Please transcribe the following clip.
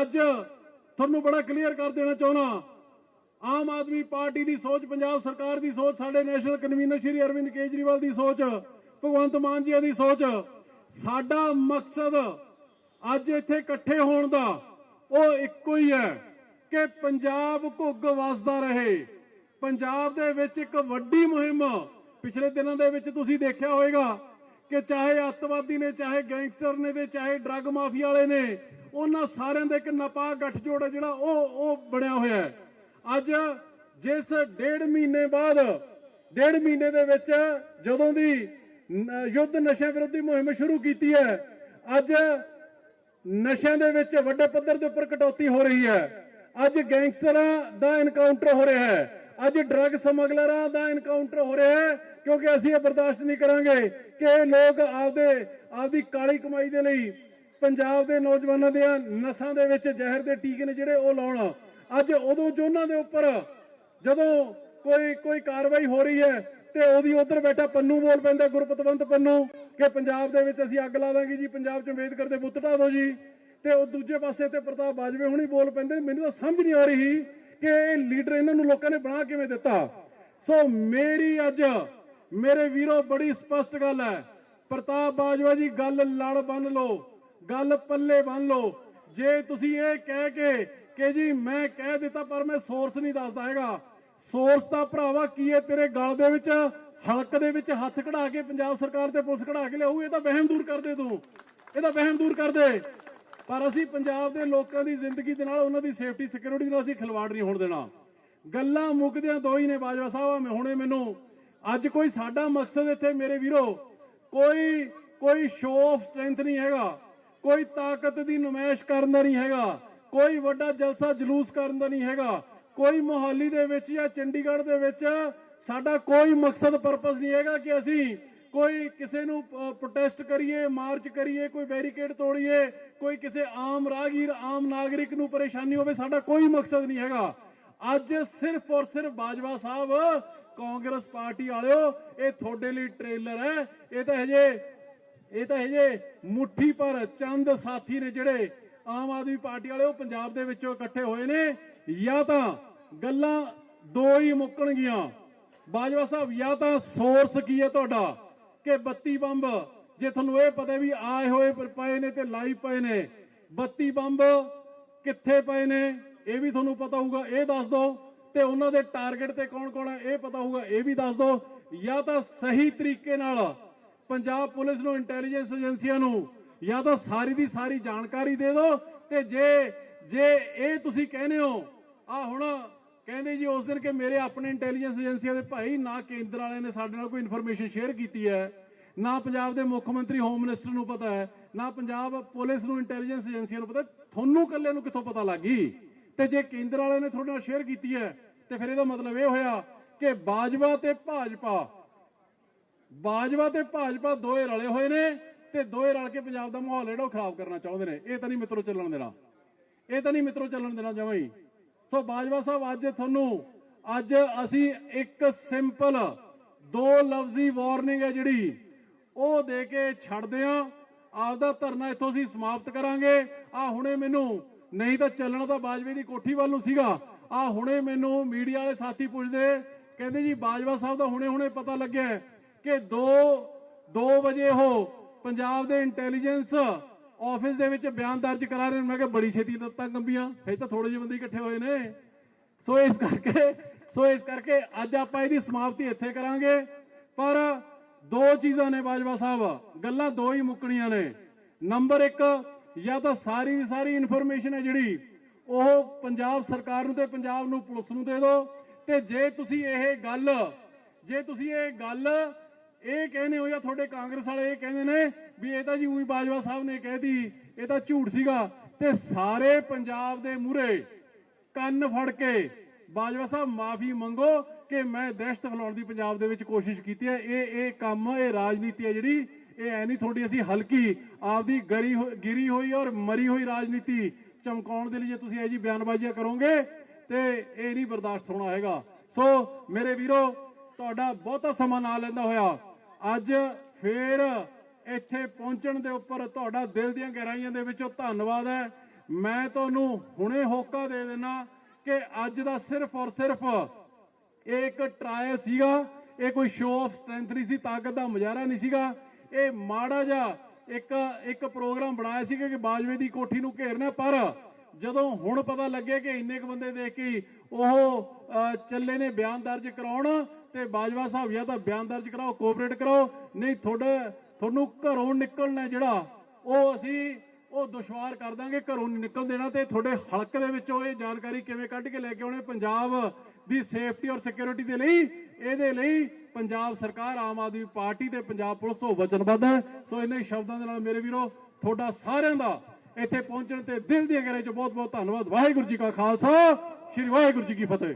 ਅੱਜ ਤੁਹਾਨੂੰ ਬੜਾ ਕਲੀਅਰ ਕਰ ਦੇਣਾ ਚਾਹੁੰਦਾ ਆਮ ਆਦਮੀ ਪਾਰਟੀ ਦੀ ਸੋਚ, ਪੰਜਾਬ ਸਰਕਾਰ ਦੀ ਸੋਚ, ਸਾਡੇ ਨੈਸ਼ਨਲ ਕਨਵੀਨਰ ਸ਼੍ਰੀ ਅਰਵਿੰਦ ਕੇਜਰੀਵਾਲ ਦੀ ਸੋਚ, ਭਗਵੰਤ ਮਾਨ ਜੀ ਦੀ ਸੋਚ, ਸਾਡਾ ਮਕਸਦ ਅੱਜ ਇੱਥੇ ਇਕੱਠੇ ਹੋਣ ਦਾ ਉਹ ਇੱਕੋ ਹੀ ਹੈ ਕਿ ਪੰਜਾਬ ਘੁੱਗ ਵਸਦਾ ਰਹੇ। ਪੰਜਾਬ ਦੇ ਵਿੱਚ ਇੱਕ ਵੱਡੀ ਮੁਹਿੰਮ ਪਿਛਲੇ ਦਿਨਾਂ ਦੇ ਵਿੱਚ ਤੁਸੀਂ ਦੇਖਿਆ ਹੋਵੇਗਾ ਕਿ ਚਾਹੇ ਅੱਤਵਾਦੀ ਨੇ, ਚਾਹੇ ਗੈਂਗਸਟਰ ਨੇ ਤੇ ਚਾਹੇ ਡਰੱਗ ਮਾਫੀਆ ਵਾਲੇ ਨੇ, ਉਹਨਾਂ ਸਾਰਿਆਂ ਦਾ ਇੱਕ ਨਪਾਕ ਗੱਠਜੋੜ ਹੈ ਜਿਹੜਾ ਉਹ ਉਹ ਬਣਿਆ ਹੋਇਆ ਹੈ। ਅੱਜ ਜਿਸ ਡੇਢ ਮਹੀਨੇ ਬਾਅਦ, ਡੇਢ ਮਹੀਨੇ ਦੇ ਵਿੱਚ ਜਦੋਂ ਦੀ ਯੁੱਧ ਨਸ਼ਾ ਵਿਰੋਧੀ ਮੁਹਿੰਮ ਸ਼ੁਰੂ ਕੀਤੀ ਹੈ, ਅੱਜ ਨਸ਼ਿਆਂ ਦੇ ਵਿੱਚ ਵੱਡੇ ਪੱਧਰ ਦੇ ਉੱਪਰ ਕਟੌਤੀ ਹੋ ਰਹੀ ਹੈ। ਅੱਜ ਗੈਂਗਸਟਰਾਂ ਦਾ ਇਨਕਾਊਂਟਰ ਹੋ ਰਿਹਾ ਹੈ। ਅੱਜ ਡਰੱਗ ਸਮਗਲਰਾਂ ਦਾ ਇਨਕਾਊਂਟਰ ਹੋ ਰਿਹਾ ਹੈ। ਕਿਉਂਕਿ ਅਸੀਂ ਇਹ ਬਰਦਾਸ਼ਤ ਨਹੀਂ ਕਰਾਂਗੇ ਕਿ ਇਹ ਲੋਕ ਆਪਦੇ, ਆਪਦੀ ਕਾਲੀ ਕਮਾਈ ਦੇ ਲਈ ਪੰਜਾਬ ਦੇ ਨੌਜਵਾਨਾਂ ਦੀਆਂ ਨਸਾਂ ਦੇ ਵਿੱਚ ਜ਼ਹਿਰ ਦੇ ਟੀਕੇ ਨੇ ਜਿਹੜੇ ਉਹ ਲਾਉਣ। ਅੱਜ ਉਦੋਂ ਜੋ ਦੇ ਉੱਪਰ ਜਦੋਂ ਕੋਈ ਕੋਈ ਕਾਰਵਾਈ ਹੋ ਰਹੀ ਹੈ ਤੇ ਉਹਦੀ ਉਧਰ ਬੈਠਾ ਪੰਨੂ ਬੋਲ ਪੈਂਦਾ, ਗੁਰਪਤਵੰਤ ਪੰਨੂ, ਕਿ ਪੰਜਾਬ ਦੇ ਵਿੱਚ ਅਸੀਂ ਅੱਗ ਲਾ ਦਾਂਗੇ ਜੀ, ਪੰਜਾਬ ਚ ਅੰਬੇਦਕਰ ਦੇ ਬੁੱਤ ਢਾਹ ਦਿਓ ਜੀ। ਤੇ ਉਹ ਦੂਜੇ ਪਾਸੇ ਤੇ ਪ੍ਰਤਾਪ ਬਾਜਵੇ ਹੁਣੀ ਬੋਲ ਪੈਂਦੇ, ਮੈਨੂੰ ਤਾਂ ਸਮਝ ਨਹੀਂ ਆ ਰਹੀ ਕਿ ਇਹ ਲੀਡਰ ਇਹਨਾਂ ਨੂੰ ਲੋਕਾਂ ਨੇ ਬਣਾ ਕਿਵੇਂ ਦਿੱਤਾ। ਸੋ ਮੇਰੀ ਅੱਜ ਮੇਰੇ ਵੀਰੋ, ਬੜੀ ਸਪਸ਼ਟ ਗੱਲ ਹੈ। ਪ੍ਰਤਾਪ ਬਾਜਵਾ ਜੀ, ਗੱਲ ਲੜ ਬੰਨ ਲਓ, ਗੱਲ ਪੱਲੇ ਬੰਨ ਲਓ। ਜੇ ਤੁਸੀਂ ਇਹ ਕਹਿ ਕੇ ਕਿ ਜੀ ਮੈਂ ਕਹਿ ਦਿੱਤਾ, ਪਰ ਮੈਂ ਸੋਰਸ ਨਹੀਂ ਦੱਸਦਾ ਹੈਗਾ। ਸੋਰਸ ਦਾ ਭਰਾਵਾ ਕੀ ਹੈ? ਤੇਰੇ ਗਲ ਦੇ ਵਿੱਚ, ਹਲਕ ਦੇ ਵਿੱਚ ਹੱਥ ਕਢਾ ਕੇ ਪੰਜਾਬ ਸਰਕਾਰ ਤੇ ਪੁਲਿਸ ਕਢਾ ਕੇ ਲਿਆਊ, ਇਹ ਤਾਂ ਵਹਿਮ ਦੂਰ ਕਰ ਦੇ ਤੂੰ। ਇਹਦਾ ਵਹਿਮ ਦੂਰ ਕਰ ਦੇ। ਪਰ ਅਸੀਂ ਪੰਜਾਬ ਦੇ ਲੋਕਾਂ ਦੀ ਜ਼ਿੰਦਗੀ ਦੇ ਨਾਲ ਉਹਨਾਂ ਦੀ ਸੇਫਟੀ ਸਿਕਿਉਰਿਟੀ ਨਾਲ ਅਸੀਂ ਖਿਲਵਾੜ ਨਹੀਂ ਹੋਣ ਦੇਣਾ। ਗੱਲਾਂ ਮੁੱਕਦਿਆਂ ਦੋ ਹੀ ਨੇ ਬਾਜਵਾ ਸਾਹਿਬ ਹੁਣੇ ਮੈਨੂੰ ਅੱਜ ਕੋਈ ਸਾਡਾ ਮਕਸਦ ਇੱਥੇ, ਮੇਰੇ ਵੀਰੋ, ਕੋਈ ਕੋਈ ਸ਼ੋਅ ਆਫ ਸਟਰੈਂਥ ਨਹੀਂ ਹੈਗਾ। ਕੋਈ ਤਾਕਤ ਦੀ ਨੁਮਾਇਸ਼ ਕਰਨ ਦਾ ਨਹੀਂ ਹੈਗਾ। ਕੋਈ ਵੱਡਾ ਜਲਸਾ ਜਲੂਸ ਕਰਨ ਦਾ ਨਹੀਂ ਹੈਗਾ। ਕੋਈ ਮੁਹਾਲੀ ਦੇ ਵਿੱਚ ਜਾਂ ਚੰਡੀਗੜ੍ਹ ਦੇ ਵਿੱਚ ਸਾਡਾ ਕੋਈ ਮਕਸਦ ਪਰਪਸ ਨਹੀਂ ਹੈਗਾ ਕਿ ਅਸੀਂ ਕੋਈ ਕਿਸੇ ਨੂੰ ਪ੍ਰੋਟੈਸਟ ਕਰੀਏ ਮਾਰਚ ਕਰੀਏ, ਕੋਈ ਬੈਰੀਕੇਡ ਤੋੜੀਏ, ਕੋਈ ਕਿਸੇ ਆਮ ਰਾਹਗੀਰ, ਆਮ ਨਾਗਰਿਕ ਨੂੰ ਪਰੇਸ਼ਾਨੀ ਹੋਵੇ, ਸਾਡਾ ਕੋਈ ਮਕਸਦ ਨਹੀਂ ਹੈਗਾ। ਅੱਜ ਸਿਰਫ ਔਰ ਸਿਰਫ ਬਾਜਵਾ ਸਾਹਿਬ ਕਾਂਗਰਸ ਪਾਰਟੀ ਵਾਲਿਓ, ਇਹ ਤੁਹਾਡੇ ਲਈ ਟ੍ਰੇਲਰ ਹੈ। ਇਹ ਤਾਂ ਹਜੇ, ਇਹ ਤਾਂ ਹਜੇ ਮੁੱਠੀ ਪਰ ਚੰਦ ਸਾਥੀ ਨੇ ਜਿਹੜੇ ਆਮ ਆਦਮੀ ਪਾਰਟੀ ਵਾਲੇ ਉਹ ਪੰਜਾਬ ਦੇ ਵਿੱਚੋਂ ਇਕੱਠੇ ਹੋਏ ਨੇ। ਜਾਂ ਤਾਂ ਗੱਲਾਂ ਦੋ ਹੀ ਮੁੱਕਣਗੀਆਂ। ਬਾਜਵਾ ਸਾਹਿਬ, ਜਾਂ ਤਾਂ ਸੋਰਸ ਕੀ ਹੈ ਤੁਹਾਡਾ? ਕਿ 32 ਬੰਬ, ਜੇ ਤੁਹਾਨੂੰ ਇਹ ਪਤਾ ਵੀ ਆਏ ਹੋਏ ਪਏ ਨੇ ਤੇ ਲਾਈਵ ਪਏ ਨੇ। 32 ਬੰਬ ਕਿੱਥੇ ਪਏ ਨੇ? ਇਹ ਵੀ ਤੁਹਾਨੂੰ ਪਤਾ ਹੋਊਗਾ। ਇਹ ਦੱਸ ਦਿਓ। ਤੇ ਉਹਨਾਂ ਦੇ ਟਾਰਗੇਟ ਤੇ ਕੌਣ ਕੌਣ ਹੈ ਇਹ ਪਤਾ ਹੋਊਗਾ, ਇਹ ਵੀ ਦੱਸ ਦਿਓ। ਜਾਂ ਤਾਂ ਸਹੀ ਤਰੀਕੇ ਨਾਲ ਪੰਜਾਬ ਪੁਲਿਸ ਨੂੰ, ਇੰਟੈਲੀਜੈਂਸ ਏਜੰਸੀਆਂ ਨੂੰ, ਜਾਂ ਤਾਂ ਸਾਰੀ ਦੀ ਸਾਰੀ ਜਾਣਕਾਰੀ ਦੇ ਦਿਓ। ਤੇ ਜੇ ਜੇ ਇਹ ਤੁਸੀਂ ਕਹਿੰਦੇ ਹੋ ਆ ਹੁਣ ਕਹਿੰਦੇ ਜੀ ਉਸ ਦਿਨ ਕਿ ਮੇਰੇ ਆਪਣੇ ਇੰਟੈਲੀਜੈਂਸ ਏਜੰਸੀਆਂ ਦੇ ਭਾਈ ਨਾ ਕੇਂਦਰ ਵਾਲਿਆਂ ਨੇ ਸਾਡੇ ਨਾਲ ਕੋਈ ਇਨਫੋਰਮੇਸ਼ਨ ਸ਼ੇਅਰ ਕੀਤੀ ਹੈ, ਨਾ ਪੰਜਾਬ ਦੇ ਮੁੱਖ ਮੰਤਰੀ, ਹੋਮ ਮਿਨਿਸਟਰ ਨੂੰ ਪਤਾ ਹੈ, ਨਾ ਪੰਜਾਬ ਪੁਲਿਸ ਨੂੰ, ਇੰਟੈਲੀਜੈਂਸ ਏਜੰਸੀਆਂ ਨੂੰ ਪਤਾ, ਤੁਹਾਨੂੰ ਇਕੱਲੇ ਨੂੰ ਕਿੱਥੋਂ ਪਤਾ ਲੱਗੀ ਤੇ ਜੇ ਕੇਂਦਰ ਵਾਲਿਆਂ ਨੇ ਤੁਹਾਡੇ ਨਾਲ ਸ਼ੇਅਰ ਕੀਤੀ ਹੈ ਤੇ ਫਿਰ ਇਹਦਾ ਮਤਲਬ ਇਹ ਹੋਇਆ ਕਿ ਬਾਜਵਾ ਤੇ ਭਾਜਪਾ, ਬਾਜਵਾ ਤੇ ਭਾਜਪਾ ਦੋਏ ਰਲੇ ਹੋਏ ਨੇ ਤੇ ਦੋਏ ਰਲ ਕੇ ਪੰਜਾਬ ਦਾ ਮਾਹੌਲ ਜਿਹੜਾ ਖਰਾਬ ਕਰਨਾ ਚਾਹੁੰਦੇ ਨੇ। ਇਹ ਤਾਂ ਨਹੀਂ ਮਿੱਤਰੋ ਚੱਲਣ ਦੇਣਾ। ਇਹ ਤਾਂ ਨਹੀਂ ਮਿੱਤਰੋ ਚੱਲਣ ਦੇਣਾ ਜਮਾਂ ਹੀ। ਸੋ ਬਾਜਵਾ ਸਾਹਿਬ, ਅੱਜ ਤੁਹਾਨੂੰ, ਅੱਜ ਅਸੀਂ ਇੱਕ ਸਿੰਪਲ, ਦੋ ਲਫ਼ਜ਼ੀ ਵਾਰਨਿੰਗ ਹੈ ਜਿਹੜੀ, ਉਹ ਦੇ ਕੇ ਛੱਡਦੇ ਆਂ ਆਪਦਾ ਧਰਨਾ ਇੱਥੋਂ ਅਸੀਂ ਸਮਾਪਤ ਕਰਾਂਗੇ। ਆ ਹੁਣੇ ਮੈਨੂੰ, ਨਹੀਂ ਤਾਂ ਚੱਲਣਾ ਤਾਂ ਬਾਜਵੇ ਦੀ ਕੋਠੀ ਵੱਲ ਨੂੰ ਸੀਗਾ। ਆ ਹੁਣੇ ਮੈਨੂੰ ਮੀਡੀਆ ਵਾਲੇ ਸਾਥੀ ਪੁੱਛਦੇ, ਕਹਿੰਦੇ ਜੀ ਬਾਜਵਾ ਸਾਹਿਬ ਦਾ ਹੁਣੇ ਹੁਣੇ ਪਤਾ ਲੱਗਿਆ ਕਿ 2 2 ਵਜੇ ਉਹ ਪੰਜਾਬ ਦੇ ਇੰਟੈਲੀਜੈਂਸ ਆਫਿਸ ਦੇ ਵਿੱਚ ਬਿਆਨ ਦਰਜ ਕਰਾ ਰਹੇ ਨੇ। ਮੈਂ ਕਿਹਾ ਬੜੀ ਛੇਤੀ ਲੱਤਾਂ ਕੰਬੀਆਂ, ਹਜੇ ਤਾਂ ਥੋੜੇ ਜਿਹੇ ਬੰਦੇ ਇਕੱਠੇ ਹੋਏ ਨੇ। ਸੋ ਇਸ ਕਰਕੇ, ਸੋ ਇਸ ਕਰਕੇ ਅੱਜ ਆਪਾਂ ਇਹਦੀ ਸਮਾਪਤੀ ਇੱਥੇ ਕਰਾਂਗੇ। ਪਰ ਦੋ ਚੀਜ਼ਾਂ ਨੇ ਬਾਜਵਾ ਸਾਹਿਬ, ਗੱਲਾਂ ਦੋ ਹੀ ਮੁੱਕਣੀਆਂ ਨੇ। ਨੰਬਰ 1 ਜਾਂ ਤਾਂ ਸਾਰੀ ਦੀ ਸਾਰੀ ਇਨਫੋਰਮੇਸ਼ਨ ਹੈ ਜਿਹੜੀ ਉਹ ਪੰਜਾਬ ਸਰਕਾਰ ਨੂੰ ਤੇ ਪੰਜਾਬ ਨੂੰ, ਪੁਲਿਸ ਨੂੰ ਦੇ ਦਿਓ ਤੇ ਜੇ ਤੁਸੀਂ ਇਹ ਗੱਲ, ਜੇ ਤੁਸੀਂ ਇਹ ਗੱਲ, ਇਹ ਕਹਿੰਦੇ ਹੋ ਜਾਂ ਤੁਹਾਡੇ ਕਾਂਗਰਸ ਵਾਲੇ, ਇਹ ਕਹਿੰਦੇ ਨੇ ਵੀ ਇਹ ਤਾਂ ਜੀ ਉਹੀ ਬਾਜਵਾ ਸਾਹਿਬ ਨੇ ਕਹਿਤੀ ਇਹ ਤਾਂ ਝੂਠ ਸੀਗਾ। ਤੇ ਸਾਰੇ ਪੰਜਾਬ ਦੇ ਮੂਹਰੇ ਕੰਨ ਫੜ ਕੇ ਬਾਜਵਾ ਸਾਹਿਬ, ਮਾਫੀ ਮੰਗੋ ਕਿ ਮੈਂ ਦਹਿਸ਼ਤ ਫੈਲਾਉਣ ਦੀ ਪੰਜਾਬ ਦੇ ਵਿੱਚ ਕੋਸ਼ਿਸ਼ ਕੀਤੀ ਹੈ। ਇਹ ਇਹ ਕੰਮ, ਇਹ ਰਾਜਨੀਤੀ ਹੈ ਜਿਹੜੀ, ਇਹ ਐ ਨਹੀਂ ਤੁਹਾਡੀ ਅਸੀਂ ਹਲਕੀ, ਆਪਦੀ ਗਰੀ ਹੋ- ਗਿਰੀ ਹੋਈ ਔਰ ਮਰੀ ਹੋਈ ਰਾਜਨੀਤੀ ਚਮਕਾਉਣ ਦੇ ਲਈ ਜੇ ਤੁਸੀਂ ਇਹ ਜੀ ਬਿਆਨਬਾਜ਼ੀਆਂ ਕਰੋਗੇ ਤੇ ਇਹ ਨਹੀਂ ਬਰਦਾਸ਼ਤ ਹੋਣਾ ਹੈਗਾ। ਸੋ ਮੇਰੇ ਵੀਰੋ, ਤੁਹਾਡਾ ਬਹੁਤਾ ਸਮਾਂ ਨਾ ਲੈਂਦਾ ਹੋਇਆ, ਅੱਜ ਫੇਰ ਇੱਥੇ ਪਹੁੰਚਣ ਦੇ ਉੱਪਰ ਤੁਹਾਡਾ ਦਿਲ ਦੀਆਂ ਗਹਿਰਾਈਆਂ ਦੇ ਵਿੱਚੋਂ ਧੰਨਵਾਦ ਹੈ। ਮੈਂ ਤੁਹਾਨੂੰ ਹੁਣੇ ਹੋਕਾ ਦੇ ਦੇਣਾ ਕਿ ਅੱਜ ਦਾ ਸਿਰਫ ਔਰ ਸਿਰਫ ਇਹ ਇੱਕ ਟਰਾਇਲ ਸੀਗਾ। ਇਹ ਕੋਈ ਸ਼ੋਅ ਆਫ ਸਟਰੈਂਥ ਨਹੀਂ ਸੀ, ਤਾਕਤ ਦਾ ਮੁਜ਼ਾਹਰਾ ਨਹੀਂ ਸੀਗਾ। ਇਹ ਮਾੜਾ ਜਿਹਾ ਇੱਕ ਇੱਕ ਪ੍ਰੋਗਰਾਮ ਬਣਾਇਆ ਸੀ ਕਿ ਬਾਜਵੇ ਦੀ ਕੋਠੀ ਨੂੰ ਘੇਰਨਾ, ਪਰ ਜਦੋਂ ਹੁਣ ਪਤਾ ਲੱਗੇ ਕਿ ਇੰਨੇ ਕੁ ਬੰਦੇ ਦੇਖ ਕੇ ਉਹ ਚੱਲੇ ਨੇ ਬਿਆਨ ਦਰਜ ਕਰਾਉਣ, ਤੇ ਬਾਜਵਾ ਸਾਹਿਬ ਜਾਂ ਤਾਂ ਬਿਆਨ ਦਰਜ ਕਰਾਓ, ਕੋਆਪਰੇਟ ਕਰੋ ਨਹੀਂ ਤੁਹਾਡੇ, ਤੁਹਾਨੂੰ ਘਰੋਂ ਨਿਕਲਣਾ ਜਿਹੜਾ, ਉਹ ਅਸੀਂ, ਉਹ ਦੁਸ਼ਵਾਰ ਕਰ ਦਾਂਗੇ, ਘਰੋਂ ਨਹੀਂ ਨਿਕਲ ਦੇਣਾ, ਤੇ ਤੁਹਾਡੇ ਹਲਕ ਦੇ ਵਿੱਚੋਂ ਇਹ ਜਾਣਕਾਰੀ ਕਿਵੇਂ ਕੱਢ ਕੇ ਲੈ ਕੇ ਆਉਣੇ, ਪੰਜਾਬ ਦੀ ਸੇਫਟੀ ਔਰ ਸਿਕਿਉਰਿਟੀ ਦੇ ਲਈ? ਇਹਦੇ ਲਈ ਪੰਜਾਬ ਸਰਕਾਰ, ਆਮ ਆਦਮੀ ਪਾਰਟੀ ਤੇ ਪੰਜਾਬ ਪੁਲਿਸ ਉਹ ਵਚਨਬੱਧ ਹੈ। ਸੋ ਇਹਨੇ ਸ਼ਬਦਾਂ ਦੇ ਨਾਲ ਮੇਰੇ ਵੀਰੋ, ਤੁਹਾਡਾ ਸਾਰਿਆਂ ਦਾ ਇੱਥੇ ਪਹੁੰਚਣ ਤੇ ਦਿਲ ਦੀਆਂ ਗਹਿਰਾਈ ਚ ਬਹੁਤ ਬਹੁਤ ਧੰਨਵਾਦ। ਵਾਹਿਗੁਰੂ ਜੀ ਕਾ ਖਾਲਸਾ, ਸ੍ਰੀ ਵਾਹਿਗੁਰੂ ਜੀ ਕੀ ਫਤਿਹ।